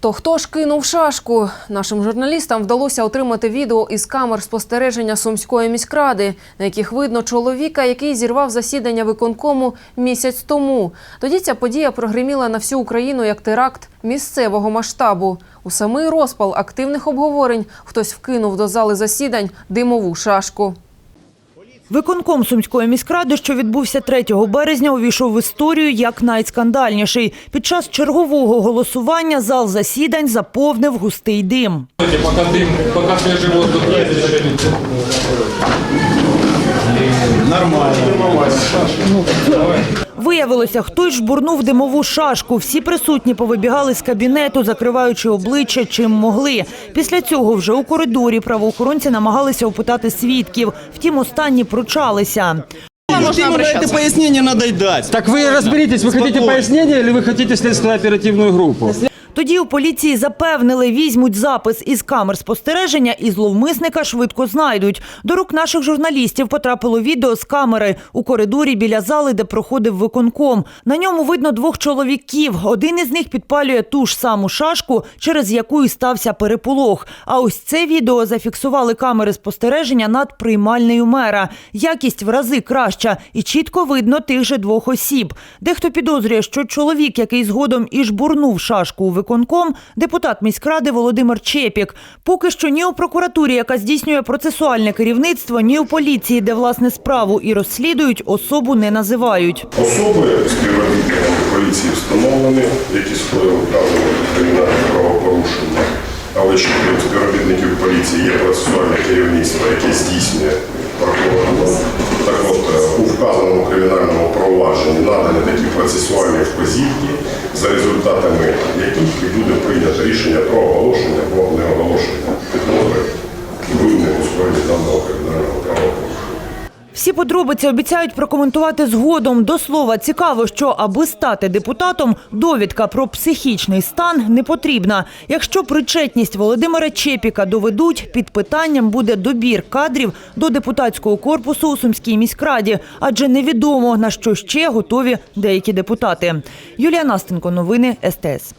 То хто ж кинув шашку? Нашим журналістам вдалося отримати відео із камер спостереження Сумської міськради, на яких видно чоловіка, який зірвав засідання виконкому місяць тому. Тоді ця подія прогреміла на всю Україну як теракт місцевого масштабу. У самий розпал активних обговорень хтось вкинув до зали засідань димову шашку. Виконком Сумської міськради, що відбувся 3 березня, увійшов в історію як найскандальніший. Під час чергового голосування зал засідань заповнив густий дим. Пока дим, пока свежий воздух есть. Виявилося, хтось жбурнув димову шашку. Всі присутні повибігали з кабінету, закриваючи обличчя чим могли. Після цього вже у коридорі правоохоронці намагалися опитати свідків. Втім, останні пручалися. Ему на это пояснение надо и дать. Так вы разберитесь, вы хотите Спокойно. пояснения или вы хотите следственно-оперативную группу? Тоді у поліції запевнили, візьмуть запис із камер спостереження і зловмисника швидко знайдуть. До рук наших журналістів потрапило відео з камери у коридорі біля зали, де проходив виконком. На ньому видно двох чоловіків. Один із них підпалює ту ж саму шашку, через яку і стався переполох. А ось це відео зафіксували камери спостереження над приймальнею мера. Якість в рази краща і чітко видно тих же двох осіб. Дехто підозрює, що чоловік, який згодом і жбурнув шашку у виконком, депутат міськради Володимир Чепік. Поки що ні у прокуратурі, яка здійснює процесуальне керівництво, ні у поліції, де власне справу і розслідують, особу не називають. Особи співробітниками поліції встановлені, які скоїли вказані кримінальні правопорушення. Але ще крім співробітників поліції є процесуальне керівництво, яке здійснює прокуратура. Так от е, у вказаному кримінальному провадженні надані такі процесуальні вказівки, за результатами яких і буде прийнято рішення про оголошення або неоголошення підозри винних у даного кримінального правопорушення. Всі подробиці обіцяють прокоментувати згодом. До слова, цікаво, що аби стати депутатом, довідка про психічний стан не потрібна. Якщо причетність Володимира Чепіка доведуть, під питанням буде добір кадрів до депутатського корпусу у Сумській міськраді, адже невідомо на що ще готові деякі депутати. Юлія Настенко, новини СТС.